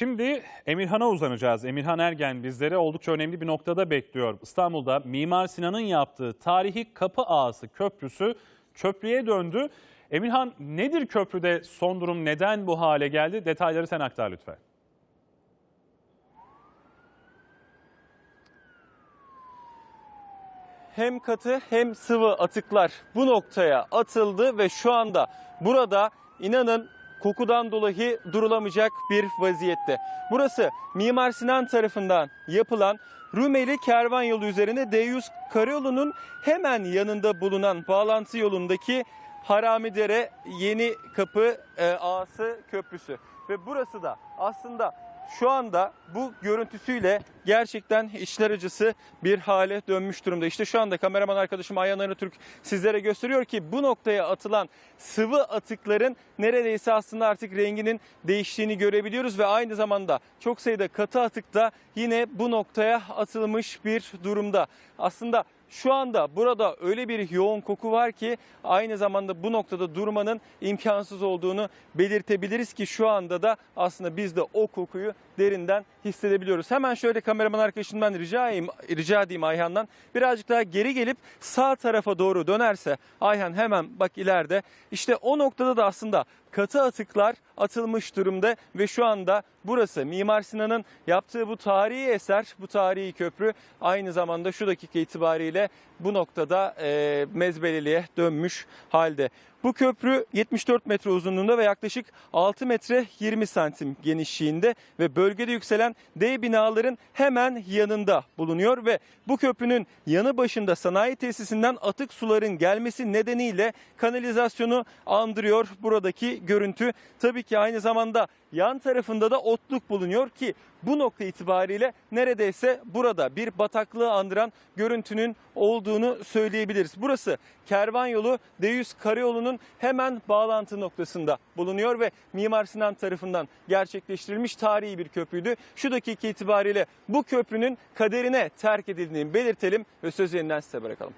Şimdi Emirhan'a uzanacağız. Emirhan Ergen bizleri oldukça önemli bir noktada bekliyor. İstanbul'da Mimar Sinan'ın yaptığı tarihi Kapı Ağası Köprüsü çöplüğe döndü. Emirhan nedir köprüde son durum neden bu hale geldi? Detayları sen aktar lütfen. hem katı hem sıvı atıklar bu noktaya atıldı ve şu anda burada inanın kokudan dolayı durulamayacak bir vaziyette. Burası Mimar Sinan tarafından yapılan Rumeli Kervan Yolu üzerinde D100 karayolunun hemen yanında bulunan bağlantı yolundaki Haramidere Yeni Kapı e, Ağası Köprüsü. Ve burası da aslında şu anda bu görüntüsüyle gerçekten içler acısı bir hale dönmüş durumda. İşte şu anda kameraman arkadaşım Ayhan Türk sizlere gösteriyor ki bu noktaya atılan sıvı atıkların neredeyse aslında artık renginin değiştiğini görebiliyoruz ve aynı zamanda çok sayıda katı atık da yine bu noktaya atılmış bir durumda. Aslında şu anda burada öyle bir yoğun koku var ki aynı zamanda bu noktada durmanın imkansız olduğunu belirtebiliriz ki şu anda da aslında biz de o kokuyu derinden hissedebiliyoruz. Hemen şöyle kameraman arkadaşımdan rica edeyim, rica edeyim Ayhan'dan birazcık daha geri gelip sağ tarafa doğru dönerse Ayhan hemen bak ileride işte o noktada da aslında katı atıklar atılmış durumda ve şu anda burası Mimar Sinan'ın yaptığı bu tarihi eser, bu tarihi köprü aynı zamanda şu dakika itibariyle bu noktada e, mezbeleliğe dönmüş halde. Bu köprü 74 metre uzunluğunda ve yaklaşık 6 metre 20 santim genişliğinde ve bölgede yükselen dev binaların hemen yanında bulunuyor ve bu köprünün yanı başında sanayi tesisinden atık suların gelmesi nedeniyle kanalizasyonu andırıyor buradaki görüntü. Tabii ki aynı zamanda yan tarafında da otluk bulunuyor ki bu nokta itibariyle neredeyse burada bir bataklığı andıran görüntünün olduğunu söyleyebiliriz. Burası Kervan Yolu D100 Karayolu'nun hemen bağlantı noktasında bulunuyor ve Mimar Sinan tarafından gerçekleştirilmiş tarihi bir köprüydü. Şu dakika itibariyle bu köprünün kaderine terk edildiğini belirtelim ve sözü yeniden size bırakalım.